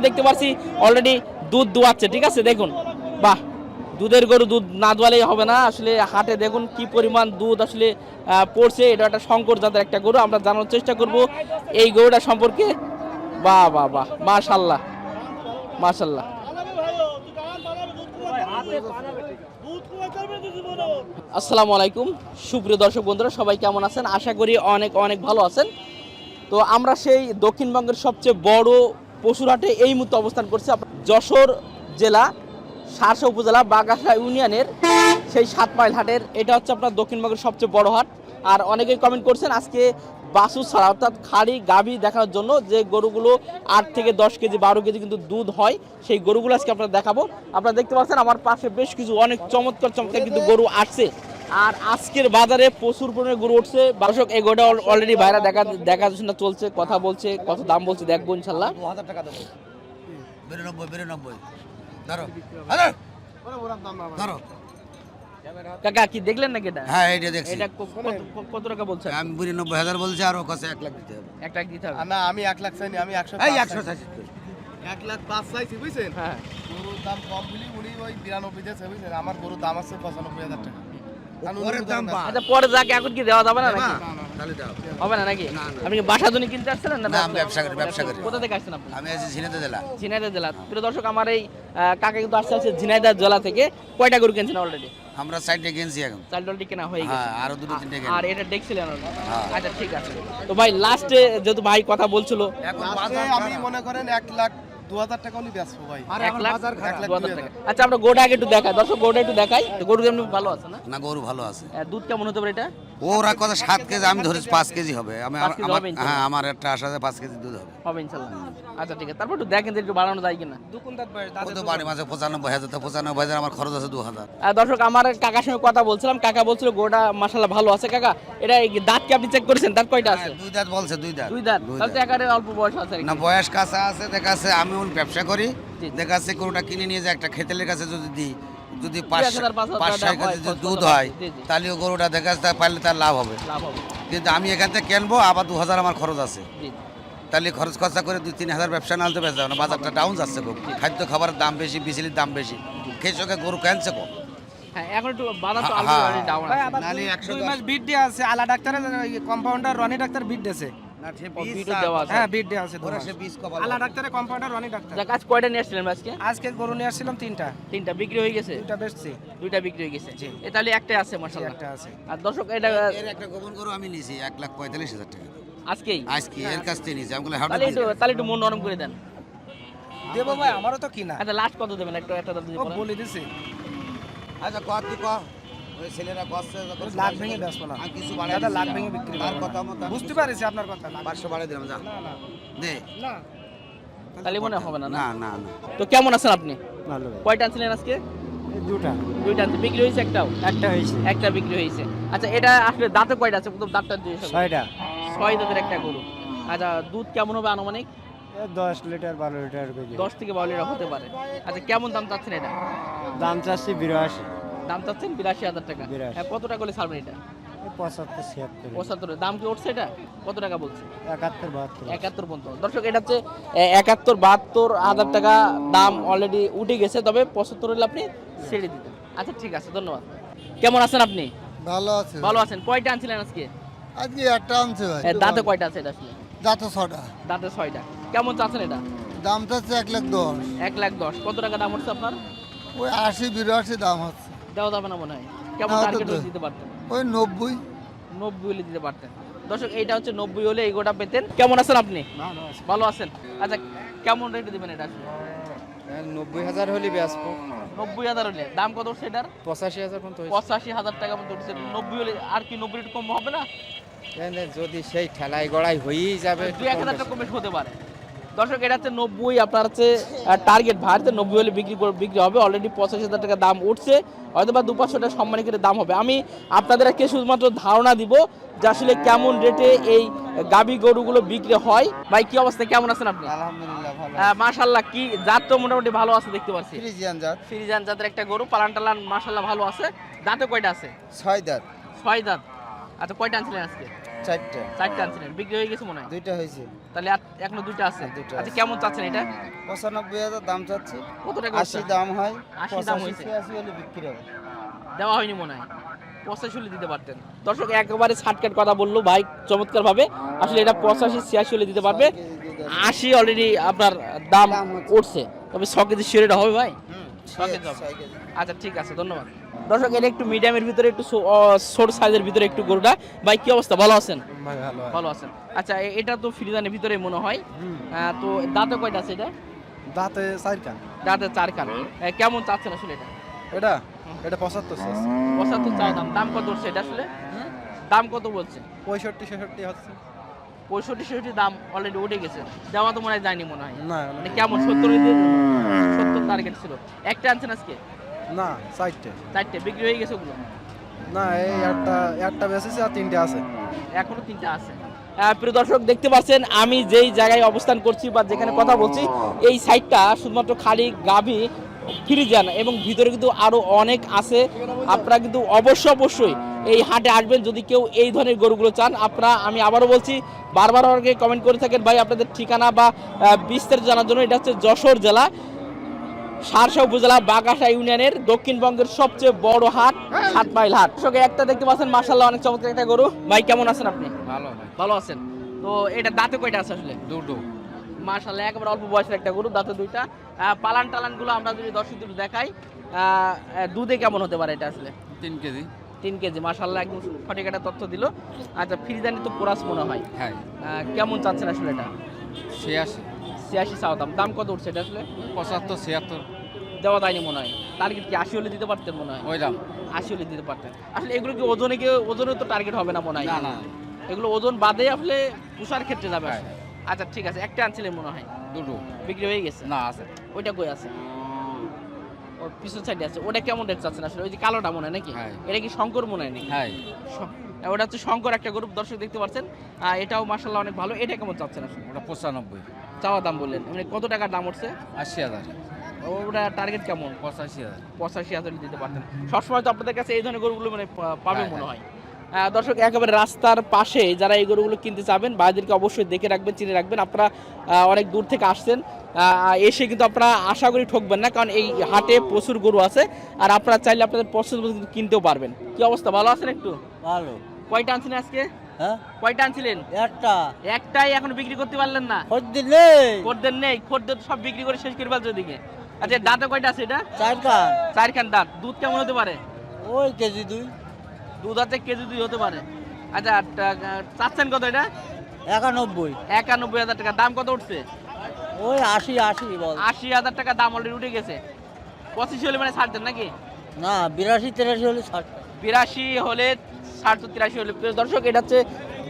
দেখতে পাচ্ছি অলরেডি দুধ দোয়াচ্ছে, ঠিক আছে? দেখুন, বাহ, দুধের গরু দুধ না দোয়ালেই হবে না। আসলে হাটে দেখুন কি পরিমাণ দুধ আসলে পড়ছে। এটা একটা শঙ্কর জাতের একটা গরু, আমরা জানার চেষ্টা করব এই গরুটা সম্পর্কে। বাহ বাহ বাহ মাশাল্লাহ মাশাল্লাহ আসসালামু আলাইকুম, সুপ্রিয় দর্শক বন্ধুরা, সবাই কেমন আছেন? আশা করি অনেক অনেক ভালো আছেন। তো আমরা সেই দক্ষিণবঙ্গের সবচেয়ে বড় পশুরহাটে এই মুহূর্তে অবস্থান করছে যশোর জেলা সারসা উপজেলা বাগাসা ইউনিয়নের সেই সাত মাইল হাটের। এটা হচ্ছে আপনার দক্ষিণবঙ্গের সবচেয়ে বড় হাট। আর অনেকেই কমেন্ট করছেন আজকে বাসু ছাড়া, অর্থাৎ খাড়ি গাভী দেখানোর জন্য যে গরুগুলো আট থেকে দশ কেজি, বারো কেজি কিন্তু দুধ হয়, সেই গরুগুলো আজকে আপনারা দেখাবো। আপনারা দেখতে পাচ্ছেন আমার পাশে বেশ কিছু অনেক চমৎকার চমৎকার কিন্তু গরু আসছে। আর আজকের বাজারে প্রচুর পরিমাণে গরু উঠছে। দর্শক এই গরুটা অলরেডি বাইরে দেখা দেখাশোনা চলছে কথা বলছে কত দাম বলছে দেখব ইনশাল্লাহ। দু হাজার টাকা দেবো। বিরানব্বই বিরানব্বই। ধরো। ধরো। ধরো। কাকা কি দেখলেন নাকি এটা? হ্যাঁ এইটা দেখছি। এটা কত- টাকা বলছে আমি বিরানব্বই হাজার বলছি আর ও কাছে এক লাখ দিতে হবে। এক লাখ দিতে হবে। না আমি এক লাখ চাইনি আমি একশো এই পাঁচ একশো চাইছি। চাইছি। এক লাখ পাঁচ চাইছি বুঝছেন? হ্যাঁ। গরুর দাম কম বলি উনি ওই বিরানব্বই আমার গরুর দাম আছে পঁচানব্বই হাজার টাকা। পরের দাম বুঝেন আচ্ছা পরে যাকে এখন কি দেওয়া যাবে না নাকি? তাহলে দাও হবে না নাকি? না, না। আপনি কি বাসা জন্য কিনতে আসছিলেন না না, আমি ব্যবসা করি, ব্যবসা করি। কোথা থেকে আসছেন আপনি? আমি আছি ঝিনাতে দিলাম ঝিনাইদহ জেলা। প্রিয় দর্শক আমার এই কাকা কিন্তু আসছে আসছে ঝিনাইদহ জেলা থেকে। কয়টা গরু কিনছেন অলরেডি আমরা সাইডে কিনছি এখন। চাল ডলটি কেনা হয়ে গেছে। হ্যাঁ আরও দুটো তিনটে। আর এটা দেখছিলেন হ্যাঁ। আচ্ছা ঠিক আছে। তো ভাই লাস্টে যেহেতু ভাই কথা বলছিল এখন আমি মনে করেন এক লাখ দু হাজার টাকা উনি বেচবো ভাই। এক লাখ এক লাখ দু হাজার দুই টাকা। আচ্ছা আমরা গোটা আগে একটু দেখাই। দর্শক গোটা একটু দেখাই। গরু এমনি ভালো আছে না? না গরু ভালো আছে। আহ, দুধ কেমন হতে পারে এটা? ওরা কথা সাত কেজি আমি ধরেছি পাঁচ কেজি হবে। আমি আমার হ্যাঁ আমার একটা আশা আছে পাঁচ কেজি দুধ হবে। হবে ইনশাল্লাহ। আচ্ছা ঠিক আছে। তারপর একটু দেখেন যে একটু বাড়ানো যায় কিনা। কত বাড়ি মাঝে? পঁচানব্বই হাজার তো পঁচানব্বই হাজার আমার খরচ আছে দু হাজার দর্শক আমার কাকার সঙ্গে কথা বলছিলাম। কাকা বলছিল গোটা মাসাল্লাহ ভালো আছে। কাকা এটা দাঁত কি আপনি চেক করেছেন? দাঁত কয়টা আছে? দুই দাঁত বলছে দুই দাঁত। দুই দাঁত। তাহলে একারে অল্প বয়স আছে না বয়স কাছে আছে দেখাচ্ছে আমি ব্যবসা করি। দেখাচ্ছে গরুটা কিনে নিয়ে যে একটা খেতেলের কাছে যদি দিই। যদি পাঁচ কেজি যদি দুধ হয়। তাহলে ও গরুটা দেখাচ্ছে তা পারলে তার লাভ হবে। কিন্তু আমি এখান থেকে কিনবো আবার দু হাজার আমার খরচ আছে। তাহলে খরচ খরচা করে দুই তিন হাজার ব্যবসা না হলে বেঁচে যাবে না বাজারটা ডাউন যাচ্ছে খুব। খাদ্য খাবারের দাম বেশি বিচলির দাম বেশি। কৃষকের গরু কেনছে কম এখন একটু বাজার তো অলরেডি ডাউন ভাই, আছে। আবার নাহলে দুই- একশো মাস বিট আছে আলা ডাক্তারের কম্পাউন্ডার রনি ডাক্তার বিট দিয়েছে দেওয়া আছে। হ্যাঁ বিট দেওয়া আছে ওরা সে বীজ কপাল আলা ডাক্তারের কম্পাউন্ডার রনি ডাক্তার। যাক আজ কয়টা নিয়ে আসছিলেন আজকে? আজকে গরু নিয়ে আসছিলাম তিনটা। তিনটা বিক্রি হয়ে গেছে? বেচছি। দুইটা বিক্রি হয়ে গেছে। এ তাহলে একটাই আছে মাশাআল্লাহ। একটা আছে। আর দর্শক এটা এর একটা গোপন গরু আমি নিয়েছি এক লাখ পঁয়তাল্লিশ হাজার টাকা। আজকেই? আজকে এর কাছ থেকে নিয়েছি। আমি বলে তাহলে একটু তাহলে একটু মন নরম করে দেন। দেবো ভাই আমারও তো কিনা। আচ্ছা লাস্ট কত দেবেন? একটু একটা দাম বলে দিছি। আচ্ছা কত ক ওই ছেলেরা কষ্ট লাখ ভেঙে বেচবো না। কিছু বাড়াই দাদা লাখ ভেঙে বিক্রি তার কথা মতো বুঝতে পারিছি আপনার কথা পাঁচশো বাড়াই দিলাম যা। না না দে। না। তাহলে মনে হবে না না? না না না। তো কেমন আছেন আপনি? ভালো। কয়টা আনছিলেন আজকে? দুটা। দুইটা বিক্রি হয়েছে একটাও? একটা হয়েছে। একটা বিক্রি হয়েছে। আচ্ছা এটা আসলে দাঁতে কয়টা আছে? প্রথম দাঁতটা দিয়ে ছয়টা। ছয় দাঁতের একটা গরু। আচ্ছা দুধ কেমন হবে আনুমানিক? দশ লিটার বারো লিটার কেজি। দশ থেকে বারো লিটার হতে পারে। আচ্ছা কেমন দাম চাচ্ছেন এটা? দাম চাচ্ছি বিরাশি। দাম চাচ্ছেন? বিরাশি হাজার টাকা। হ্যাঁ কত টাকা করে ছাড়বেন এটা? পঁচাত্তর ছিয়াত্তর। পঁচাত্তর। দাম কি উঠছে এটা? কত টাকা বলছে? একাত্তর বাহাত্তর। একাত্তর পর্যন্ত। দর্শক এটা হচ্ছে একাত্তর বাহাত্তর হাজার টাকা দাম অলরেডি উঠে গেছে তবে পঁচাত্তর হলে আপনি ছেড়ে দিতেন আচ্ছা ঠিক আছে ধন্যবাদ। কেমন আছেন আপনি? ভালো আছে। ভালো আছেন। কয়টা আনছিলেন আজকে? আজকে একটা আনছে ভাই। দাঁতে কয়টা আছে এটা আসলে? দাঁত ছটা দাঁতে ছয়টা। কেমন চাচ্ছেন এটা? দামটা হচ্ছে এক লাখ দশ। এক লাখ দশ। কত টাকা দাম হচ্ছে আপনার? ওই আশি বিরাশি দাম হচ্ছে। দেওয়া যাবে না মনে হয়। কেমন টার্গেট দিতে পারতেন? ওই নব্বই। নব্বই হলে দিতে পারতেন। দর্শক এইটা হচ্ছে নব্বই হলে এই গোটা পেতেন। কেমন আছেন আপনি? ভালো আছেন? আচ্ছা কেমন রেটে দিবেন এটা? আসলে নব্বই হাজার হলে বেচবো। নব্বই হাজার হলে। দাম কত উঠছে এটার? পঁচাশি হাজার পর্যন্ত পঁচাশি হাজার টাকা মতো উঠছে নব্বই হলে আর কি নব্বই একটু কম হবে না? যদি সেই ঠেলাই গড়াই হয়েই যাবে দুই এক হাজার টাকা কমে হতে পারে। দর্শক এটা হচ্ছে নব্বই আপনার হচ্ছে টার্গেট ভাড়তে নব্বই হলে বিক্রি করে বিক্রি হবে। অলরেডি পঁচাশি হাজার টাকা দাম উঠছে। হয়তো বা দু পাঁচশো টাকা সম্মানী করে দাম হবে। আমি আপনাদের আপনাদেরকে শুধুমাত্র ধারণা দিব যে আসলে কেমন রেটে এই গাবি গরুগুলো বিক্রি হয়। ভাই কি অবস্থা? কেমন আছেন আপনি? আলহামদুলিল্লাহ মাশাল্লাহ কি জাত তো মোটামুটি ভালো আছে দেখতে পাচ্ছি। ফ্রিজিয়ান জাত। ফিরিজান জাতের একটা গরু পালান টালান মাশাল্লাহ ভালো আছে। দাঁতে কয়টা আছে? ছয় দাঁত। ছয় দাঁত। আচ্ছা কয়টা আনছিলেন আজকে? চারটা। চারটা আনছিলেন। বিক্রি হয়ে গেছে মনে হয়? দুইটা হয়েছে। তাহলে এখনও দুইটা আছে? দুইটা আচ্ছা কেমন চাচ্ছেন এটা? পঁচানব্বই হাজার দাম চাচ্ছি। কত টাকা আশি? দাম হয়। আশি দাম হয়েছে। ছিয়াশি হলে বিক্রি হবে। দেওয়া হয়নি মনে হয়। পঁচাশি হলে দিতে পারতেন। দর্শক একেবারে ছাটকাট কথা বলল ভাই চমৎকার ভাবে আসলে এটা পঁচাশি ছিয়াশি হলে দিতে পারবে। আশি অলরেডি আপনার দাম উঠছে। তবে ছ কেজি শিওরিটা হবে ভাই। আচ্ছা ঠিক আছে ধন্যবাদ। দর্শক এটা একটু মিডিয়ামের ভিতরে একটু ছোট সাইজের ভিতরে একটু গরুটা। ভাই কি অবস্থা? ভালো আছেন? ভালো আছেন। আচ্ছা এটা তো ফ্রিজানের ভিতরে মনে হয়। তো দাঁতে কয়টা আছে এটা? দাঁতে চার কান দাঁতে চার কান কেমন চাচ্ছেন আসলে এটা? এটা? এটা পঁচাত্তর পঁচাত্তর চাওয়া দাম। দাম কত উঠছে এটা আসলে? দাম কত বলছে? পঁয়ষট্টি ছেষট্টি হচ্ছে। পঁয়ষট্টি ছেষট্টি দাম অলরেডি উঠে গেছে। দেওয়া তো মনে হয় যায়নি মনে হয়। না মানে কেমন? সত্তর সত্তর টার্গেট ছিল। একটা আনছেন আজকে? না চারটে। চারটে বিক্রি হয়ে গেছে ওগুলো? না এই একটা একটা বেসেছে আর তিনটে আছে। এখনও তিনটা আছে। প্রিয় দর্শক দেখতে পাচ্ছেন আমি যেই জায়গায় অবস্থান করছি বা যেখানে কথা বলছি এই সাইডটা শুধুমাত্র খালি গাভী ফ্রিজান এবং ভিতরে কিন্তু আরও অনেক আছে। আপনারা কিন্তু অবশ্যই অবশ্যই এই হাটে আসবেন যদি কেউ এই ধরনের গরুগুলো চান। আপনারা আমি আবারও বলছি বারবার আমাকে কমেন্ট করে থাকেন ভাই আপনাদের ঠিকানা বা বিস্তারিত জানার জন্য। এটা হচ্ছে যশোর জেলা সারসা উপজেলা বাগাসা ইউনিয়নের দক্ষিণবঙ্গের সবচেয়ে বড় হাট সাত মাইল হাট। সঙ্গে একটা দেখতে পাচ্ছেন মার্শাল্লাহ অনেক চমৎকার একটা গরু। ভাই কেমন আছেন আপনি? ভালো ভালো আছেন? তো এটা দাঁতে কয়টা আছে আসলে? দুটো। মার্শাল্লাহ একেবারে অল্প বয়সের একটা গরু দাঁতে দুইটা। পালান টালানগুলো আমরা যদি দর্শকদের দেখাই দুধে কেমন হতে পারে এটা আসলে? তিন কেজি। তিন কেজি মার্শাল্লাহ একদম সঠিক একটা তথ্য দিল। আচ্ছা ফ্রিজানি তো কোরাস মনে হয়। হ্যাঁ। কেমন চাচ্ছেন আসলে এটা? ছিয়াশি। ছিয়াশি চাওয়া দাম। দাম কত উঠছে এটা আসলে? পঁচাত্তর ছিয়াত্তর। দেওয়া যায়নি মনে হয়। টার্গেট কি আশি হলে দিতে পারতেন মনে হয়? ওই দাম। আশি হলে দিতে পারতেন। আসলে এগুলো কি ওজনে কি ওজনে তো টার্গেট হবে না মনে হয়? না না। এগুলো ওজন বাদে আসলে পুষার ক্ষেত্রে যাবে হ্যাঁ। আচ্ছা ঠিক আছে। একটা আনছিলেন মনে হয়। দুটো। বিক্রি হয়ে গেছে? না আছে। ওইটা কই আছে? ওর পিছন সাইডে আছে। ওটা কেমন রেট চাচ্ছেন আসলে? ওই যে কালোটা মনে হয় নাকি? হ্যাঁ। এটা কি শঙ্কর মনে হয় নাকি? হ্যাঁ। ওটা হচ্ছে শঙ্কর একটা গ্রুপ দর্শক দেখতে পাচ্ছেন। এটাও মার্শাল্লাহ অনেক ভালো। এটা কেমন চাচ্ছেন আসলে? ওটা পঁচানব্বই। চাওয়া দাম বললেন মানে কত টাকার দাম উঠছে? আশি হাজার। ওটা টার্গেট কেমন? পঁচাশি হাজার। পঁচাশি হাজার দিতে পারতেন। সবসময় তো আপনাদের কাছে এই ধরনের গরুগুলো মানে পাবে মনে হ্যাঁ। দর্শক একেবারে রাস্তার পাশে যারা এই গরুগুলো কিনতে চাবেন ভাইদেরকে অবশ্যই দেখে রাখবেন চিনে রাখবেন। আপনারা অনেক দূর থেকে আসছেন। আহ, এসে কিন্তু আপনারা আশা করি ঠকবেন না কারণ এই হাটে প্রচুর গরু আছে। আর আপনারা চাইলে আপনাদের পছন্দ কিন্তু কিনতেও পারবেন। কি অবস্থা? ভালো আছেন একটু? ভালো। কয়টা আনছিলেন আজকে? হ্যাঁ? কয়টা আনছিলেন? একটা। একটাই এখন বিক্রি করতে পারলেন না? খদ্দের নেই। খদ্দের নেই খদ্দের সব বিক্রি করে শেষ করে ফেলছে ওদিকে। আচ্ছা দাঁতে কয়টা আছে এটা? চার চারখান দাঁত। দুধ কেমন হতে পারে? ওই কেজি দুই। দুধ আছে কেজি দুই হতে পারে। আচ্ছা চাচ্ছেন কত এটা? একানব্বই। একানব্বই হাজার টাকা। দাম কত উঠছে? ওই আশি আশি বল। আশি হাজার টাকা দাম অলরেডি উঠে গেছে। পঁচিশি হলে মানে ছাড়তেন নাকি? না বিরাশি তিরাশি হলে বিরাশি হলে ষাট তিরাশি হলে। দর্শক এটা হচ্ছে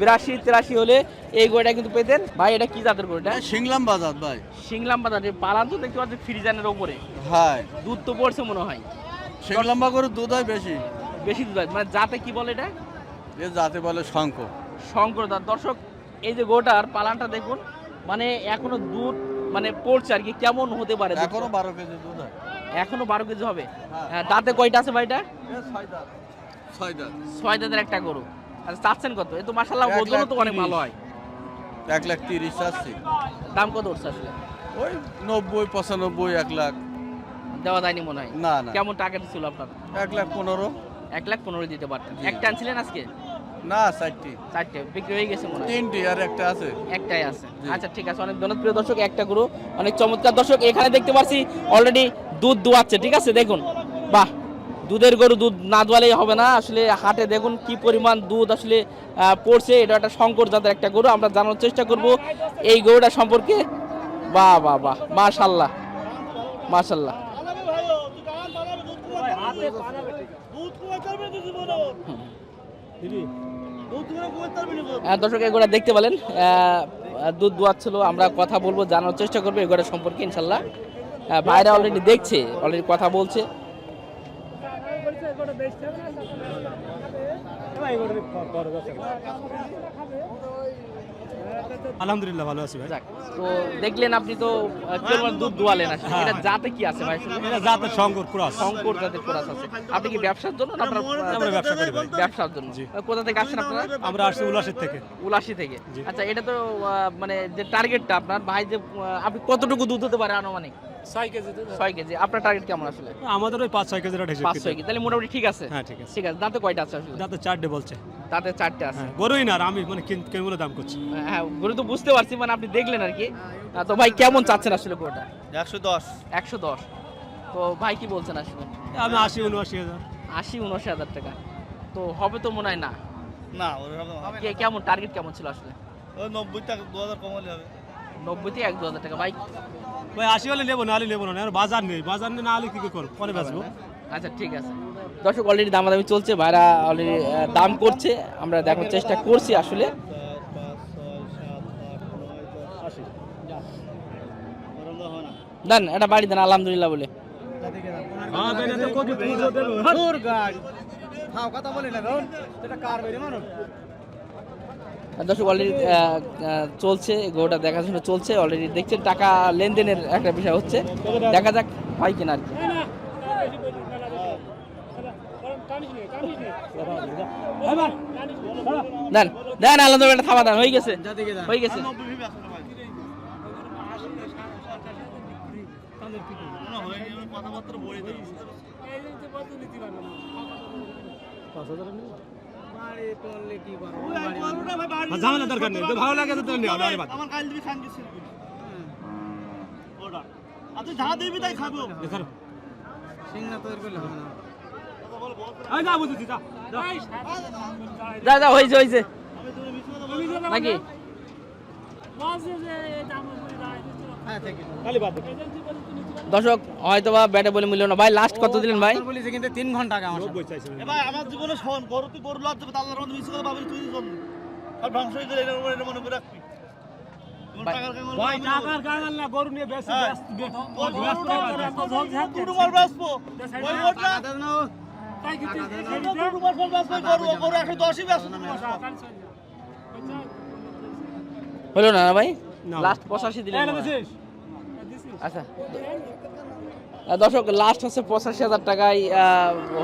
বিরাশি তিরাশি হলে এই গরুটা কিন্তু পেতেন। ভাই এটা কি জাতের গরু এটা? শিংলাম বাজার ভাই। সিংলাম বাজার পালান তো দেখতে পাচ্ছি ফ্রিজানের ওপরে। হ্যাঁ। দুধ তো পড়ছে মনে হয়। শিংলাম্বা করে দুধ হয় বেশি। বেশি দুধ হয়। মানে জাতে কি বলে এটা? এ যাতে বলে শঙ্খ। শঙ্কর দাস দর্শক এই যে গোটার পালানটা দেখুন মানে এখনও দুধ মানে পড়ছে আর কি কেমন হতে পারে এখনও বারো কেজি দুধ হয়। এখনও বারো কেজি হবে? হ্যাঁ, দাঁতে কয়টা আছে ভাইটা ছয় দাঁত। ছয় দাঁতের একটা গরু। আচ্ছা চাচ্ছেন কত? এ তো মাসাল্লাহ ওজনও তো অনেক ভালো হয়। এক লাখ তিরিশ আসছি দাম কত উঠছে আসলে? ওই নব্বই পঁচানব্বই এক লাখ। দেওয়া যায়নি মনে হয়? না না। কেমন টাকা ছিল আপনার? এক লাখ পনেরো। এক লাখ পনেরো দিতে পারতেন। একটা আনছিলেন আজকে? না চারটি। চারটে। বিক্রি হয়ে গেছে মনে তিনটি আর একটা আছে। একটাই আছে। আচ্ছা ঠিক আছে। অনেক ধন্যবাদ প্রিয় দর্শক একটা গরু। অনেক চমৎকার দর্শক। এখানে দেখতে পাচ্ছি অলরেডি দুধ দোয়াচ্ছে। ঠিক আছে দেখুন। বাহ! দুধের গরু দুধ না দোয়ালেই হবে না। আসলে হাটে দেখুন কি পরিমাণ দুধ আসলে পড়ছে। এটা একটা শঙ্কর জাতের একটা গরু। আমরা জানার চেষ্টা করব এই গরুটা সম্পর্কে। বাহ বাহ বাহ মাশাল্লাহ। মাশাল্লাহ। হ্যাঁ, দর্শক এগুলো দেখতে পেলেন দুধ দোয়াচ্ছিল। আমরা কথা বলব জানার চেষ্টা করব এগুলো সম্পর্কে ইনশাল্লাহ। ভাইরা অলরেডি দেখছে অলরেডি কথা বলছে। আলহামদুলিল্লাহ ভালো আছি ভাই। তো দেখলেন আপনি তো কেবল দুধ দোয়ালেন আসলে। হ্যাঁ, এটা হ্যাঁ। জাতে কি আছে ভাই? এটা জাতের শঙ্কর ক্রস। শঙ্কর জাতের কোরাস আছে। আপনি কি ব্যবসার জন্য না আপনার আমরা ব্যবসা করি ভাই। ব্যবসার জন্য? জি। কোথা থেকে আসছেন আপনারা? আমরা আসছি উল্লাসের থেকে। উলাসি থেকে। আচ্ছা এটা তো মানে যে টার্গেটটা আপনার ভাই যে আপনি কতটুকু দুধ হতে পারে আনুমানিক? ছয় কেজি ছয় কেজি। আপনার টার্গেট কেমন আসলে? আমাদের ওই পাঁচ ছয় কেজি রেট হিসেবে পাঁচ ছয় কেজি। তাহলে মোটামুটি ঠিক আছে? হ্যাঁ ঠিক আছে। ঠিক আছে। দাঁতে কয়টা আছে আসলে? যাতে চারটে বলছে। দাঁতে চারটে আছে। হ্যাঁ গরুই না আমি মানে কেমন দাম করছি? হ্যাঁ গরু তো বুঝতে পারছি মানে আপনি দেখলেন আর কি। তো ভাই কেমন চাচ্ছেন আসলে গরুটা? একশো দশ। একশো দশ। তো ভাই কি বলছেন আসলে? আমি আশি উনআশি হাজার। আশি উনআশি হাজার টাকা। তো হবে তো মনে হয় না? না কে- কেমন? টার্গেট কেমন ছিল আসলে? নব্বই টাকা দু হাজার কমালে হবে। নব্বই থেকে এক দু হাজার টাকা। ভাই ভাই আশি হলে নেব না হলে নেব না। আর বাজার নেই। বাজার নেই না হলে কি করে করব? পরে বেচবো। আচ্ছা ঠিক আছে। দর্শক অলরেডি দামাদামি চলছে ভাইরা অলরেডি দাম করছে। আমরা দেখার চেষ্টা করছি আসলে। দেন এটা বাড়ি দেন আলহামদুলিল্লাহ বলে। আর দর্শক অলরেডি চলছে গোটা দেখাশোনা চলছে অলরেডি দেখছেন, টাকা লেনদেনের একটা বিষয় হচ্ছে। দেখা যাক, হয় কিনা আর কি। দেন দেন আলহামদুলিল্লাহ থামা দেন হয়ে গেছে হয়ে গেছে। ঝামেলা দরকার নেই। তো ভালো লাগে তো আমার কাল দিবি খান গেছিল ওটা আর তুই যা দিবি তাই খাব। দেখো সিংহা তৈরি করলে হবে না। এই যা বুঝেছি যা। যা। যা যা হয়েছে হয়েছে। নাকি? হ্যাঁ ঠিক আছে। দর্শক হয়তো বা ব্যাটে বলে মিলল না। ভাই লাস্ট কত দিলেন ভাই? বলেছে কিন্তু তিন ঘণ্টা আমার চাইছি এ ভাই আমার জীবনে শোন গরু তুই গরু আল্লাহর মধ্যে মিশে কথা ভাবলি তুই শোন আর ধ্বংস হয়ে গেলে এটা মনে- করে রাখবি। ভাই- টাকার না গরু নিয়ে বেশি। ব্যস্ত ব্যস্ত। ওই গরু- গরু হলো না না ভাই? লাস্ট পঁচাশি দিলেন এই না মনে হয়। দিছিস? আচ্ছা। দর্শক লাস্ট হচ্ছে পঁচাশি হাজার টাকায়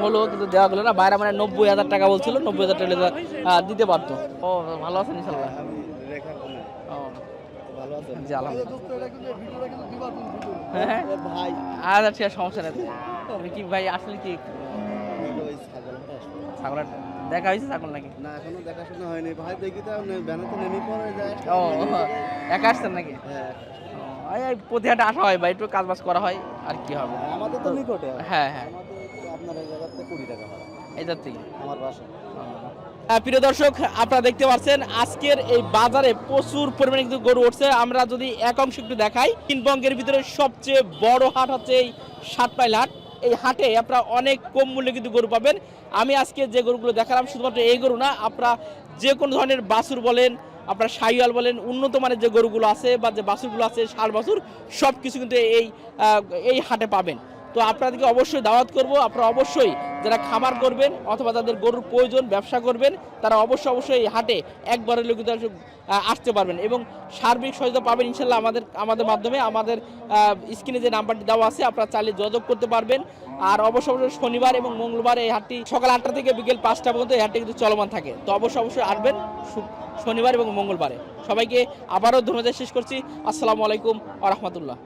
হলো কিন্তু দেওয়া গেলো না। বাইরে মানে নব্বই হাজার টাকা বলছিল নব্বই হাজার টাকা দিতে পারতো। ও ভালো আছেন ইনশাল্লাহ ও হ্যাঁ? ভাই। আচ্ছা ঠিক আছে সমস্যা নেই। কি ভাই আসলে কি? ছাগলের দেখা হয়েছে ছাগল নাকি? না এখনও দেখাশোনা হয়নি। ভাই দেখি তো ব্যানাতে নেমে পড়ে যায়। ও একা আসছেন নাকি? হ্যাঁ আসা হয় ভাই একটু কাজ বাজ করা হয় আর কি হবে। আমাদের তো নিকটে হ্যাঁ হ্যাঁ। আপনার এই জায়গাতে কুড়ি টাকা এটার থেকে। আমার বাসা। প্রিয় দর্শক আপনারা দেখতে পাচ্ছেন আজকের এই বাজারে প্রচুর পরিমাণে কিন্তু গরু উঠছে। আমরা যদি এক অংশ একটু দেখাই তিনবঙ্গের ভিতরে সবচেয়ে বড় হাট হচ্ছে এই সাতপাইল হাট এই হাটে আপনারা অনেক কম মূল্যে কিন্তু গরু পাবেন। আমি আজকে যে গরুগুলো দেখালাম শুধুমাত্র এই গরু না আপনারা যে কোনো ধরনের বাছুর বলেন আপনার সাইওয়াল বলেন, উন্নত মানের যে গরুগুলো আছে বা যে বাছুরগুলো আছে, সার বাছুর সব কিছু কিন্তু এই এই হাটে পাবেন। তো আপনাদেরকে অবশ্যই দাওয়াত করব। আপনারা অবশ্যই যারা খামার করবেন অথবা তাদের গরুর প্রয়োজন ব্যবসা করবেন তারা অবশ্যই অবশ্যই এই হাটে একবার হলেও কিন্তু আসলে, আহ, আসতে পারবেন এবং সার্বিক সহায়তা পাবেন ইনশাল্লাহ আমাদের আমাদের মাধ্যমে। আমাদের স্ক্রিনে যে নাম্বারটি দেওয়া আছে আপনারা চাইলে যোগাযোগ করতে পারবেন। আর অবশ্য অবশ্যই শনিবার এবং মঙ্গলবার এই হাটটি সকাল আটটা থেকে বিকেল পাঁচটা পর্যন্ত এই হাটটি কিন্তু চলমান থাকে। তো অবশ্যই অবশ্যই আসবেন শনিবার এবং মঙ্গলবারে। সবাইকে আবারও ধন্যবাদ শেষ করছি। আসসালামু আলাইকুম আ রহমতুল্লাহ।